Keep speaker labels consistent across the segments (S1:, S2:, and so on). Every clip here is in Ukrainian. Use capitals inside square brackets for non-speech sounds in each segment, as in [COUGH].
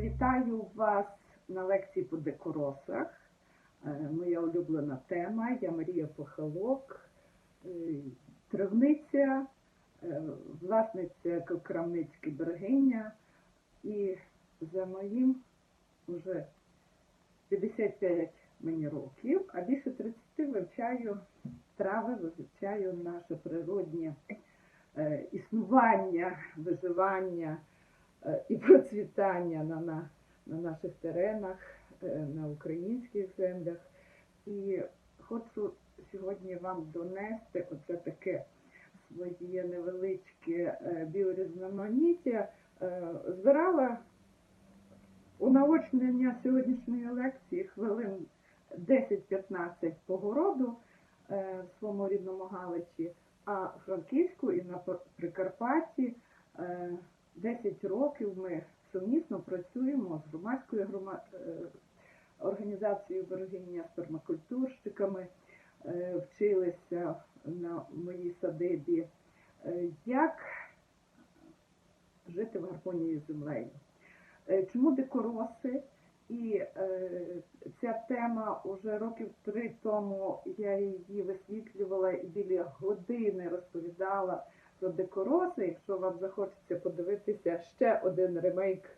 S1: Вітаю вас на лекції по декоросах. Е, Моя улюблена тема. Я Марія Похалок, е, травниця, е, власниця крамницької берегиня. І за моїм вже 55 мені років, а більше 30 вивчаю трави, вивчаю наше природнє існування, виживання і процвітання на, на, на наших теренах, е, на українських землях. І хочу сьогодні вам донести оце таке своє невеличке е, біорізноманіття. Е, Збирала у наочнення сьогоднішньої лекції хвилин 10-15 по городу е, в своєму рідному Галичі, а Франківську і на Пр- Прикарпатті е, 10 років ми сумісно працюємо з громадською грома... е, організацією берегиня з пермакультурщиками, е, вчилися на моїй садибі, е, як жити в гармонії з землею. Чому дикороси? І е, ця тема уже років три тому я її висвітлювала і біля години розповідала про дикороси. Якщо вам захочеться подивитися ще один ремейк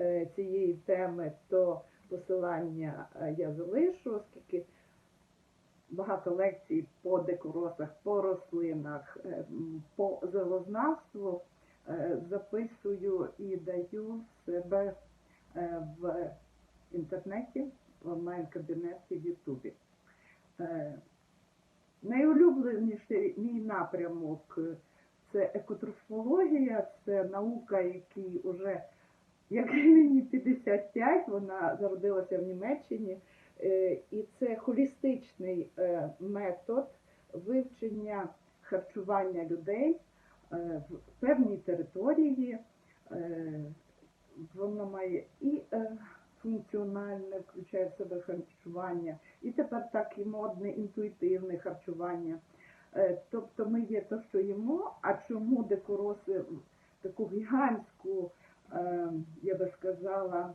S1: е, цієї теми, то посилання е, я залишу, оскільки багато лекцій по дикоросах, по рослинах, е, по зелознавству записую і даю себе в інтернеті, в онлайн-кабінеті в Ютубі. Найулюбленіший мій напрямок це екотрофологія, це наука, який уже як мені 55, вона зародилася в Німеччині, Е, і це холістичний е, метод вивчення харчування людей е, в певній території. Воно має і функціональне, включає в себе харчування, і тепер так і модне інтуїтивне харчування. Е, Тобто ми є те, що їмо, а чому декороси в таку гігантську, е, я би сказала,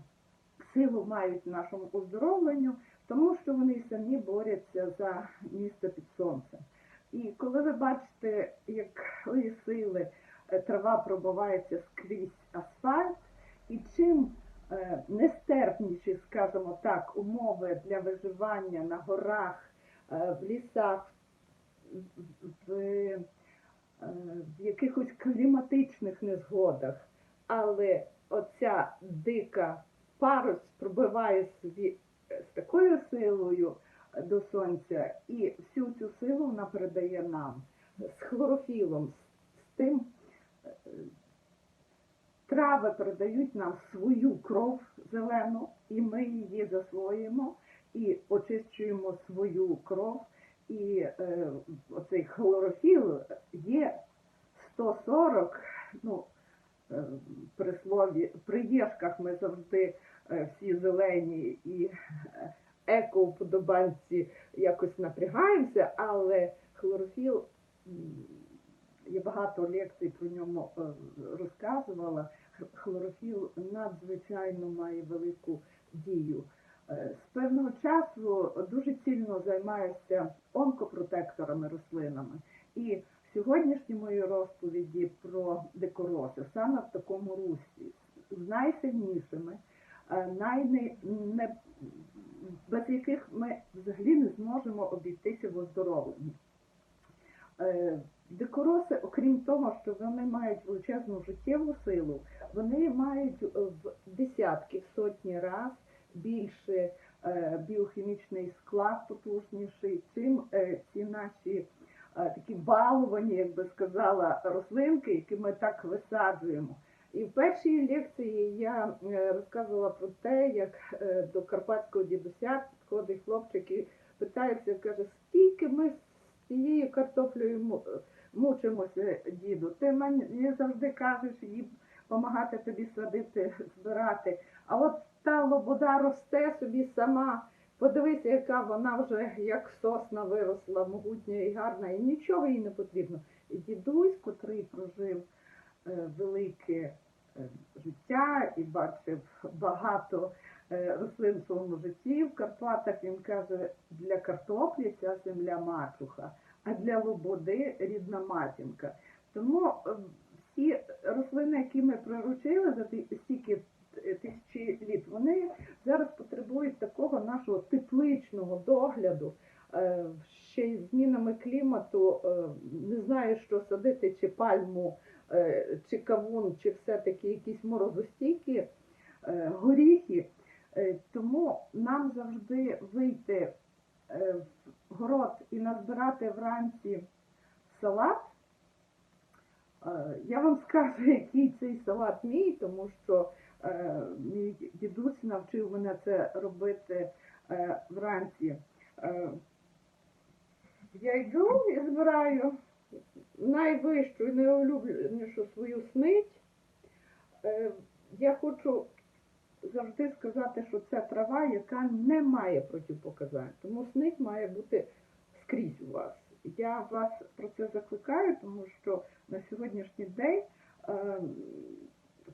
S1: силу мають в нашому оздоровленню, тому що вони й самі борються за місце під сонцем. І коли ви бачите, якої сили е, трава пробивається скрізь асфальт, і чим нестерпніші, скажімо так, умови для виживання на горах, в лісах, в, в, е, якихось кліматичних незгодах, але оця дика парус пробиває собі е, з такою силою до сонця, і всю цю силу вона передає нам з хлорофілом, з тим. е, Трави передають нам свою кров зелену, і ми її засвоїмо і очищуємо свою кров. І е, оцей хлорофіл є 140, ну, е, при слові, при єшках ми завжди е, всі зелені і е, еко-уподобанці якось напрягаємося, але хлорофіл, я багато лекцій про ньому е, розказувала, хлорофіл надзвичайно має велику дію. Е, З певного часу дуже цільно займаюся онкопротекторами рослинами. І в сьогоднішній моїй розповіді про дикороси саме в такому русі, з найсильнішими, е, найне, не, без яких ми взагалі не зможемо обійтися в оздоровленні. Е, Дикороси, окрім того, що вони мають величезну життєву силу, вони мають в десятки, в сотні раз більше е, біохімічний склад потужніший, чим е, ці наші е, такі баловані, як би сказала, рослинки, які ми так висаджуємо. І в першій лекції я розказувала про те, як до карпатського дідуся підходить хлопчик і питається, каже, скільки ми з цією картоплею му- мучимося, діду. Ти мені завжди кажеш їй допомагати тобі садити, збирати. А от та лобода росте собі сама. Подивися, яка вона вже як сосна виросла, могутня і гарна, і нічого їй не потрібно. І дідусь, котрий прожив е, велике е, життя і бачив багато е, рослин в своєму житті. В Карпатах він каже, для картоплі ця земля мачуха, а для лободи рідна матінка. Тому всі рослини, які ми приручили за стільки е, тисячі літ, вони зараз потребують такого нашого тепличного догляду. Е, Ще й змінами клімату е, не знаю, що садити, чи пальму, чи кавун, чи все-таки якісь морозостійкі горіхи. Тому нам завжди вийти в город і назбирати вранці салат. Е, Я вам скажу, [LAUGHS] який цей салат мій, тому що е, мій дідусь навчив мене це робити е, вранці. Я йду і збираю найвищу і найулюбленішу свою снить. Я хочу завжди сказати, що це трава, яка не має протипоказань. Тому снить має бути скрізь у вас. Я вас про це закликаю, тому що на сьогоднішній день е,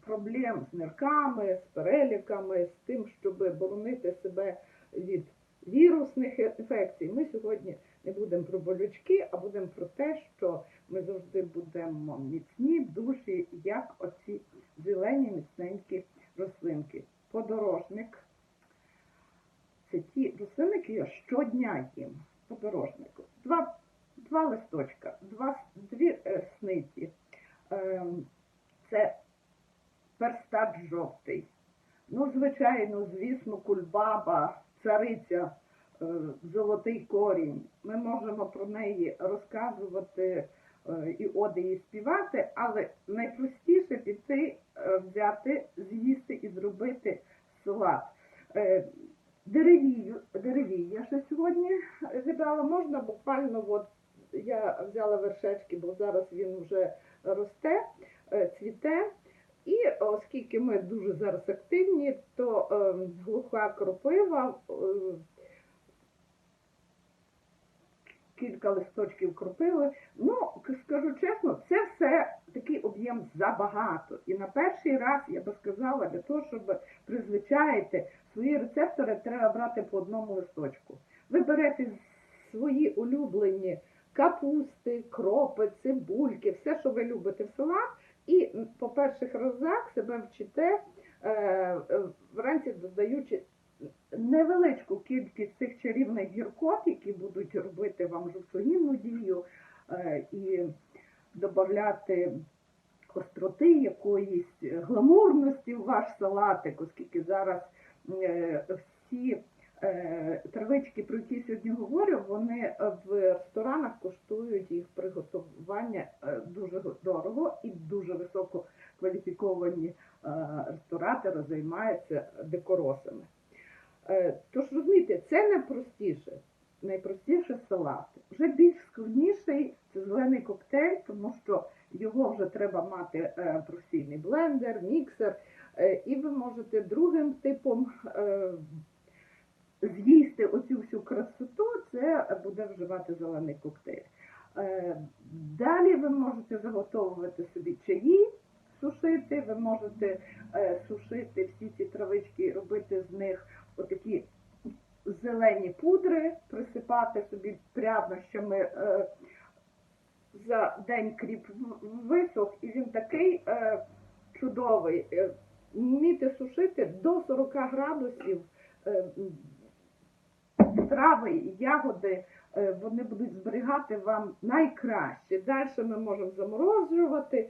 S1: проблем з нирками, з переліками, з тим, щоб боронити себе від вірусних інфекцій. Ми сьогодні не будемо про болючки, а будемо про те, що ми завжди будемо міцні душі, як оці зелені міцненькі рослинки. Подорожник. Це ті рослини, які я щодня їм. Подорожнику. Два, два листочка, два, дві е, сниці. Ем, це перстат жовтий. Ну, звичайно, кульбаба, цариця, е, золотий корінь. Ми можемо про неї розказувати е, і оди і співати, але найпростіше піти, е, взяти, з'їсти і зробити салат. Деревію, деревію ще сьогодні зібрала. Можна буквально, от я взяла вершечки, бо зараз він вже росте, цвіте. І оскільки ми дуже зараз активні, то е, глуха кропива, е, кілька листочків кропиви. Ну, скажу чесно, це все такий об'єм забагато. І на перший раз я би сказала, для того, щоб призвичаїти свої рецептори, треба брати по одному листочку. Ви берете свої улюблені капусти, кропи, цибульки, все, що ви любите в салат, і по перших разах себе вчите, е, е, вранці додаючи невеличку кількість цих чарівних гіркот, які будуть робити вам жовтогінну дію, е, і додати остроти якоїсь гламурності в ваш салатик, оскільки зараз всі травички, про які сьогодні говорю, вони е, в ресторанах коштують їх приготування е, дуже дорого і дуже високо кваліфіковані е, ресторатори займаються декоросами. Е, Тож розумієте, це найпростіше. Найпростіше салат. Вже більш складніший це зелений коктейль, тому що його вже треба мати е, професійний блендер, міксер, е, і ви можете другим типом е, з'їсти оцю всю красоту, це буде вживати зелений коктейль. Е, Далі ви можете заготовувати собі чаї, сушити, ви можете е, сушити всі ці травички, і робити з них отакі зелені пудри, присипати собі прянощами. Е, за день кріп висох, і він такий е, чудовий. Вміти сушити до 40 градусів е, м, трави і ягоди, е, вони будуть зберігати вам найкраще. Далі ми можемо заморожувати,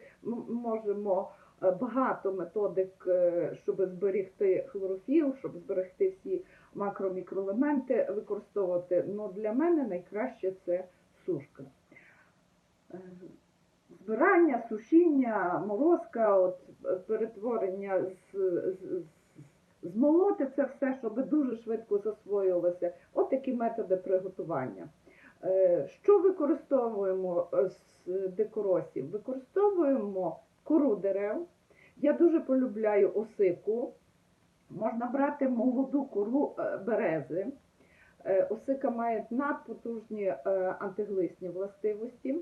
S1: можемо е, багато методик, е, щоб зберегти хлорофіл, щоб зберегти всі макро-мікроелементи використовувати. Ну, для мене найкраще це сушка. Збирання, сушіння, морозка, от, перетворення з, з- змолоти це все, щоб дуже швидко засвоювалося. От такі методи приготування. Е, Що використовуємо е, з декоросів? Використовуємо кору дерев. Я дуже полюбляю осику. Можна брати молоду кору е, берези. Осика має надпотужні антиглисні властивості.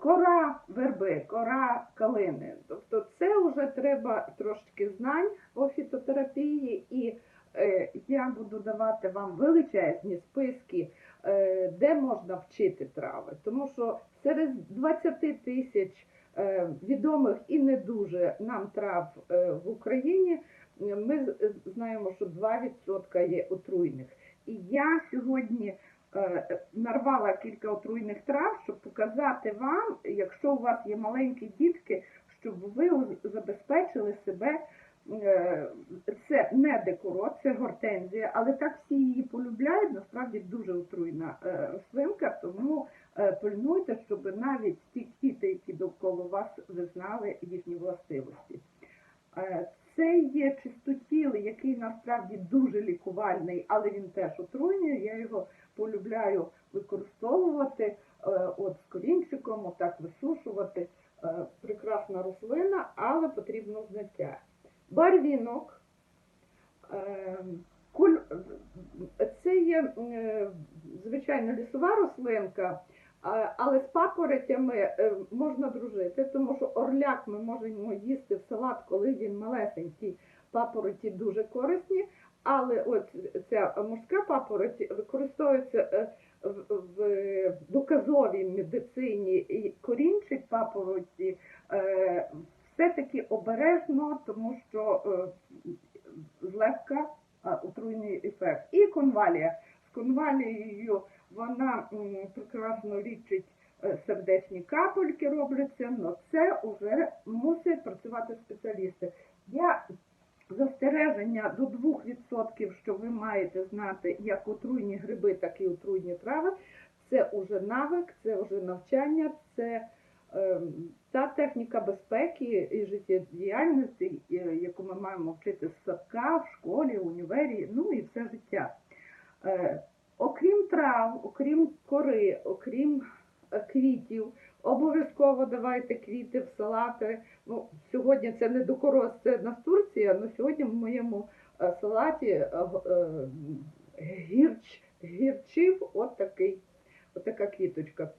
S1: Е, кора верби, кора калини. Тобто це вже треба трошки знань по фітотерапії, і е, я буду давати вам величезні списки, е, де можна вчити трави. Тому що серед 20 тисяч е, відомих і не дуже нам трав е, в Україні. е, Ми з- знаємо, що 2% є отруйних. І я сьогодні е, нарвала кілька отруйних трав, щоб показати вам, якщо у вас є маленькі дітки, щоб ви забезпечили себе. е, Це не декоро, це гортензія, але так всі її полюбляють. Насправді дуже отруйна е, рослинка, тому е, пильнуйте, щоб навіть ті квіти, які довкола вас, ви знали їхні властивості. Е, Це є чистотіл, який насправді дуже лікувальний, але він теж отруйний. Я його полюбляю використовувати е, от з корінчиком, отак висушувати. Е, Прекрасна рослина, але потрібно знаття. Барвінок. е, Це є звичайно лісова рослинка, але з папоротями можна дружити, тому що орляк ми можемо їсти в салат, коли він малесенький. Папороті дуже корисні, але от ця морська папороть використовується е, в, доказовій медицині і корінчик папороті е, все-таки обережно, тому що е, злегка отруйний ефект. І конвалія. З конвалією вона прекрасно лічить сердечні капельки робляться, але це вже мусять працювати спеціалісти. Я застереження до 2%, що ви маєте знати як отруйні гриби, так і отруйні трави. Це вже навик, це вже навчання, це ем, та техніка безпеки і життєдіяльності, е, яку ми маємо вчити з садка, в школі, в універі, ну і все життя. Е, окрім трав, окрім кори, окрім е, квітів, обов'язково давайте квіти в салати. Ну, сьогодні це не докороз, це настурція, але сьогодні в моєму е, салаті е, е, гірч, гірчив от такий, квіточка.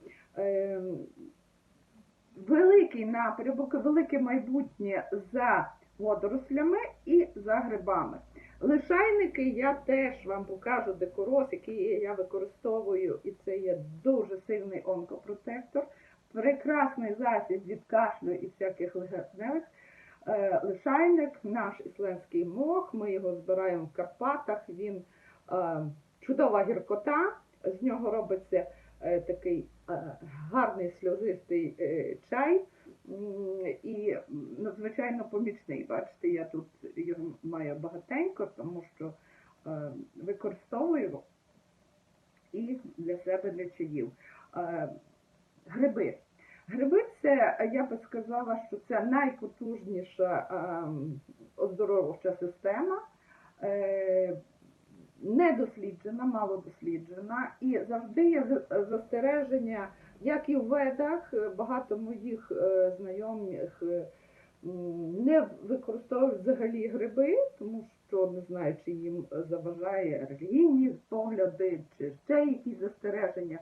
S1: Великий напрямок, велике майбутнє за водорослями і за грибами. Лишайники я теж вам покажу декороз, який я використовую, і це є дуже сильний онкопротектор, прекрасний засіб від кашлю і всяких легеневих. Е, Лишайник, наш ісленський мох, ми його збираємо в Карпатах, він е, чудова гіркота, з нього робиться е, такий гарний сльозистий чай і надзвичайно помічний. Бачите, я тут його маю багатенько, тому що використовую і для себе для чаїв. Гриби. Гриби це, я би сказала, що це найпотужніша ем, оздоровча система. Е, недосліджена, мало досліджена, і завжди є застереження, як і в ведах, багато моїх е, знайомих е, не використовують взагалі гриби, тому що не знаю, чи їм заважає релігійні погляди, чи ще якісь застереження.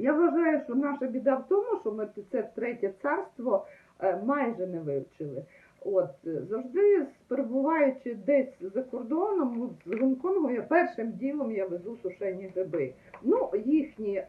S1: Я вважаю, що наша біда в тому, що ми це третє царство е, майже не вивчили. От е, завжди перебуваючи десь за кордоном, з Гонконгу, я першим ділом я везу сушені гриби. Ну, їхні е,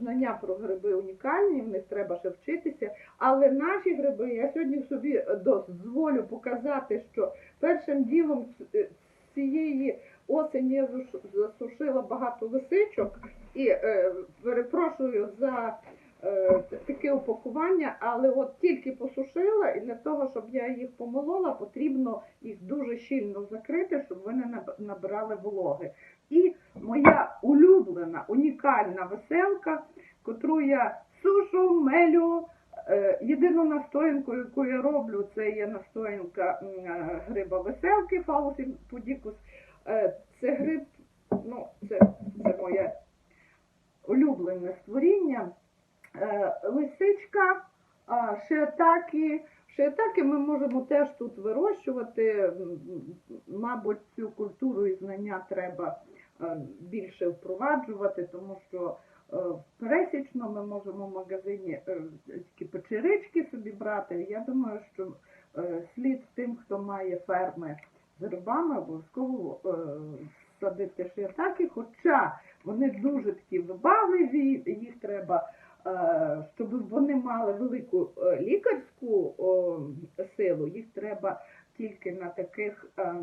S1: знання про гриби унікальні, в них треба ще вчитися. Але наші гриби, я сьогодні собі дозволю показати, що першим ділом е, цієї осені я засушила багато лисичок і е, перепрошую за е, таке упакування, але от тільки посушила, і для того, щоб я їх помолола, потрібно їх дуже щільно закрити, щоб вони наб- набирали вологи. І моя улюблена, унікальна веселка, котру я сушу, мелю. Е, Єдину настоянку, яку я роблю, це є настоянка е, гриба веселки, фалус пудікус. Е, Це гриб, ну, це, це моє улюблене створіння. Е, Лисичка, шиатаки. Шиатаки ми можемо теж тут вирощувати. Мабуть, цю культуру і знання треба е, більше впроваджувати, тому що е, пересічно ми можемо в магазині такі печерички собі брати. Я думаю, що слід тим, хто має ферми з грибами, обов'язково садити шиятаки, хоча вони дуже такі вибагливі, їх треба, е, щоб вони мали велику е, лікарську силу, їх треба тільки на таких е,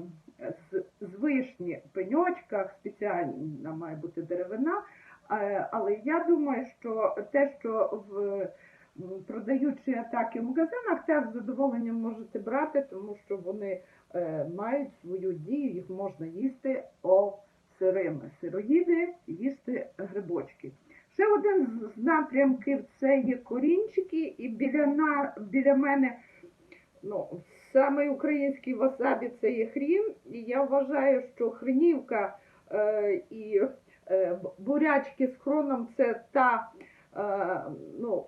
S1: з, з вишні пеньочках, спеціальна має бути деревина. Але я думаю, що те, що в продаючи атаки в магазинах, теж з задоволенням можете брати, тому що вони мають свою дію, їх можна їсти о сирими. Сироїди їсти грибочки. Ще один з- напрямків це є корінчики, і біля, на, біля мене ну, саме український васабі це є хрін, і я вважаю, що хрінівка е, і е, бурячки з хроном це та ну,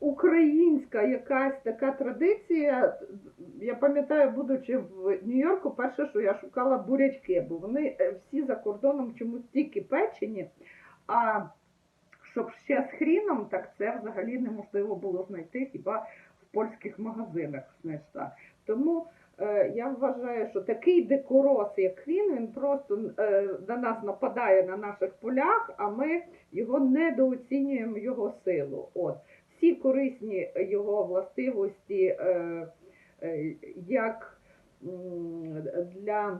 S1: українська якась така традиція. Я пам'ятаю, будучи в Нью-Йорку, перше, що я шукала бурячки, бо вони е, всі за кордоном чомусь тільки печені. А щоб ще з хріном, так це взагалі неможливо було знайти хіба в польських магазинах. знаєш, так. Тому е, я вважаю, що такий декорос, як хрін, він просто е, на нас нападає на наших полях, а ми його недооцінюємо його силу. От. Всі корисні його властивості, е, е, як для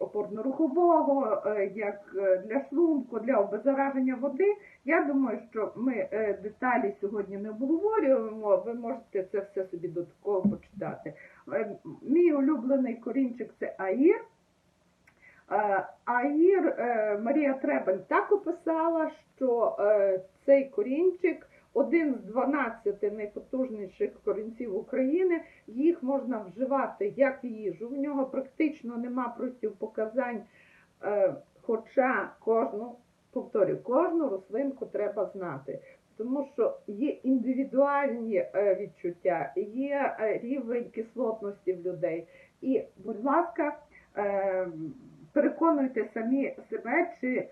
S1: опорно-рухового, е, як е, для шлунку, для обеззараження води. Я думаю, що ми е, деталі сьогодні не обговорюємо. Ви можете це все собі додатково почитати. Е, Мій улюблений корінчик це аїр. Е, Аїр Марія Требен так описала, що цей корінчик один з 12 найпотужніших корінців України. Їх можна вживати як їжу. В нього практично нема противпоказань, е, хоча кожну, повторю, кожну рослинку треба знати. Тому що є індивідуальні е, відчуття, є е, рівень кислотності в людей. І, будь ласка, е, переконуйте самі себе, чи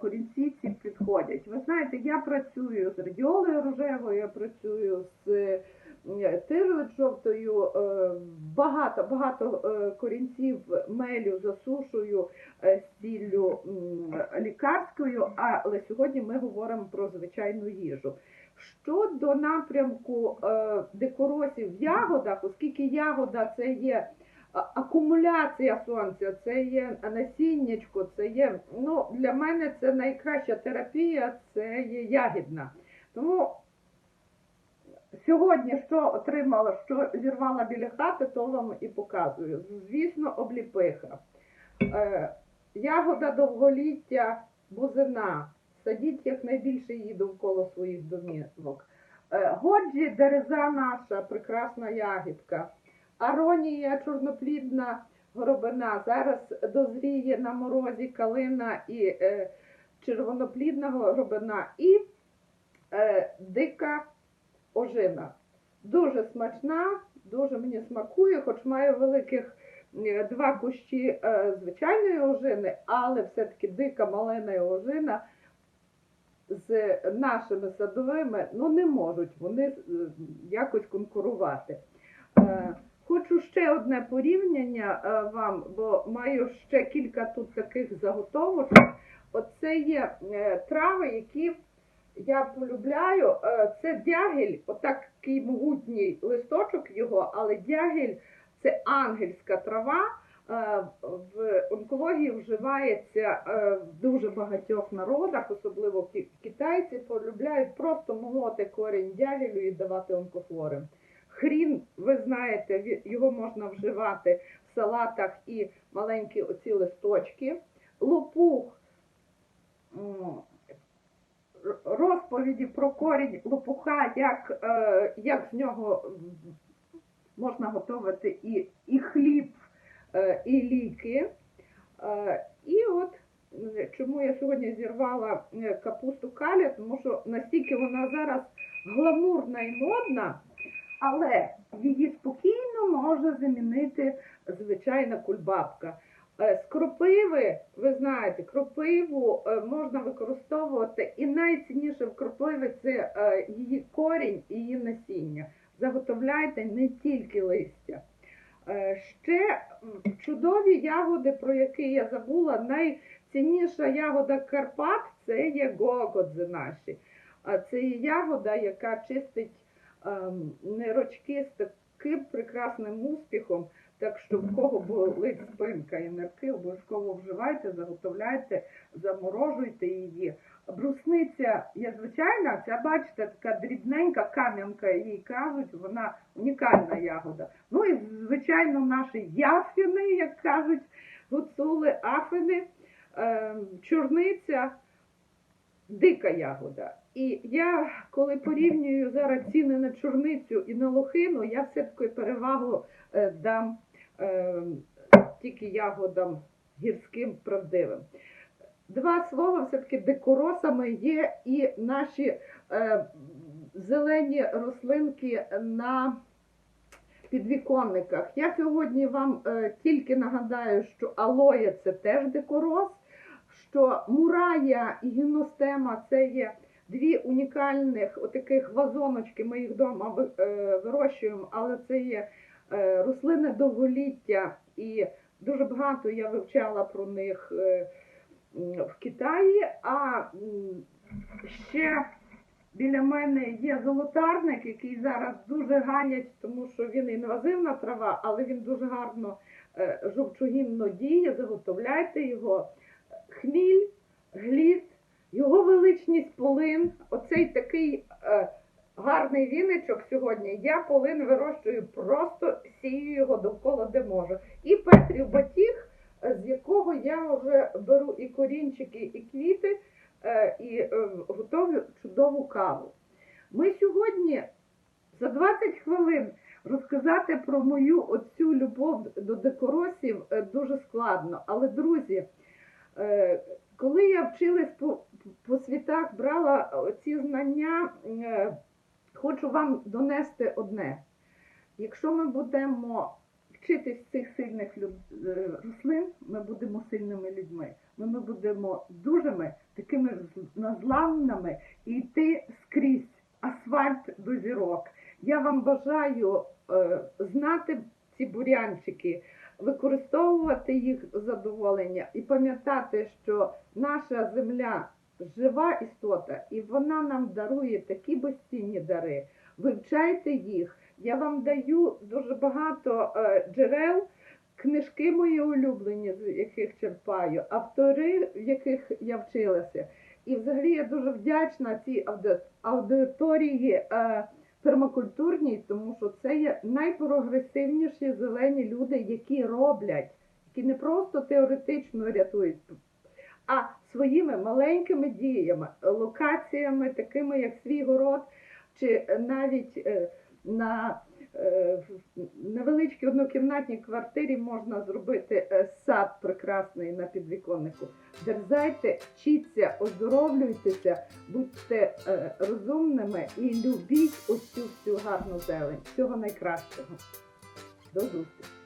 S1: корінці ці підходять. Ви знаєте, я працюю з радіолою рожевою, я працюю з е, жовтою, е, багато, багато е, корінців мелю засушую з лікарською, але сьогодні ми говоримо про звичайну їжу. Щодо напрямку декоросів в ягодах, оскільки ягода це є акумуляція сонця, це є насіннячко, це є. Ну, для мене це найкраща терапія, це є ягідна. Тому сьогодні, що отримала, що зірвала біля хати, то вам і показую. Звісно, обліпиха. Е, ягода довголіття бузина. Садіть якнайбільше її довкола своїх домівок. Е, Годжі дереза наша, прекрасна ягідка. Аронія чорноплідна горобина. Зараз дозріє на морозі калина і е, червоноплідна горобина і е, дика ожина. Дуже смачна, дуже мені смакує, хоч маю великих два кущі е, звичайної ожини, але все-таки дика малина ожина з нашими садовими ну, не можуть вони е, якось конкурувати. Е, Хочу ще одне порівняння вам, бо маю ще кілька тут таких заготовочок. Оце є трави, які я полюбляю. Е, Це дягіль, отакий могутній листочок його, але дягіль це ангельська трава. Е, В онкології вживається е, в дуже багатьох народах, особливо китайці полюбляють просто молоти корінь дягілю і давати онкохворим. Хрін, ви знаєте, його можна вживати в салатах і маленькі оці листочки. Лопух, розповіді про корінь лопуха, як, е, як з нього можна готувати і, і хліб, е, і ліки. Е, І от е, чому я сьогодні зірвала е, капусту каля, тому що настільки вона зараз гламурна і модна, але її спокійно може замінити звичайна кульбабка.
S2: Е, З кропиви, ви знаєте, кропиву е, можна використовувати, і найцінніше в кропиві це е, її корінь і її насіння. Заготовляйте не тільки листя. Ще чудові ягоди, про які я забула, найцінніша ягода Карпат це є гогодзи наші. Це є ягода, яка чистить ем, нирочки з таким прекрасним успіхом. Так що в кого болить спинка і нирки, обов'язково вживайте, заготовляйте, заморожуйте її. Брусниця є звичайна, ця, бачите, така дрібненька кам'янка, їй кажуть, вона унікальна ягода. Ну і, звичайно, наші яфіни, як кажуть, гуцули, афини, е, чорниця, дика ягода. І я, коли порівнюю зараз ціни на чорницю і на лохину, я все-таки перевагу е, дам тільки ягодам гірським правдивим. Два слова все-таки декоросами є і наші е, зелені рослинки на підвіконниках. Я сьогодні вам е, тільки нагадаю, що алоє це теж декорос, що мурая і гіностема це є дві унікальних отаких вазоночки. Ми їх вдома е, вирощуємо, але це є рослини довголіття, і дуже багато я вивчала про них е, в Китаї. А ще біля мене є золотарник, який зараз дуже ганять, тому що він інвазивна трава, але він дуже гарно е, жовчогінно діє. Заготовляйте його. Хміль, гліт, його величність полин. Оцей такий е, гарний віничок сьогодні. Я полин вирощую, просто сію його довкола де можу. І Петрів батіг, з якого я вже беру і корінчики, і квіти, е, і е, готовлю чудову каву. Ми сьогодні за 20 хвилин розказати про мою оцю любов до декоросів е, дуже складно. Але, друзі, коли я вчилась по, по світах, брала ці знання, хочу вам донести одне. Якщо ми будемо вчитись цих сильних е, рослин, ми будемо сильними людьми. Ми, ми будемо дужими, такими незламними і йти скрізь асфальт до зірок. Я вам бажаю е, знати ці бурянчики, використовувати їх задоволення і пам'ятати, що наша земля жива істота, і вона нам дарує такі безцінні дари. Вивчайте їх. Я вам даю дуже багато е, джерел, книжки мої улюблені, з яких черпаю, автори, в яких я вчилася. І взагалі я дуже вдячна цій аудиторії е, пермакультурній, тому що це є найпрогресивніші зелені люди, які роблять, які не просто теоретично рятують, а своїми маленькими діями, локаціями, такими як свій город, чи навіть е, на е, невеличкій однокімнатній квартирі можна зробити е, сад прекрасний на підвіконнику. Дерзайте, вчіться, оздоровлюйтеся, будьте розумними і любіть оцю всю гарну зелень. Всього найкращого. До зустрічі!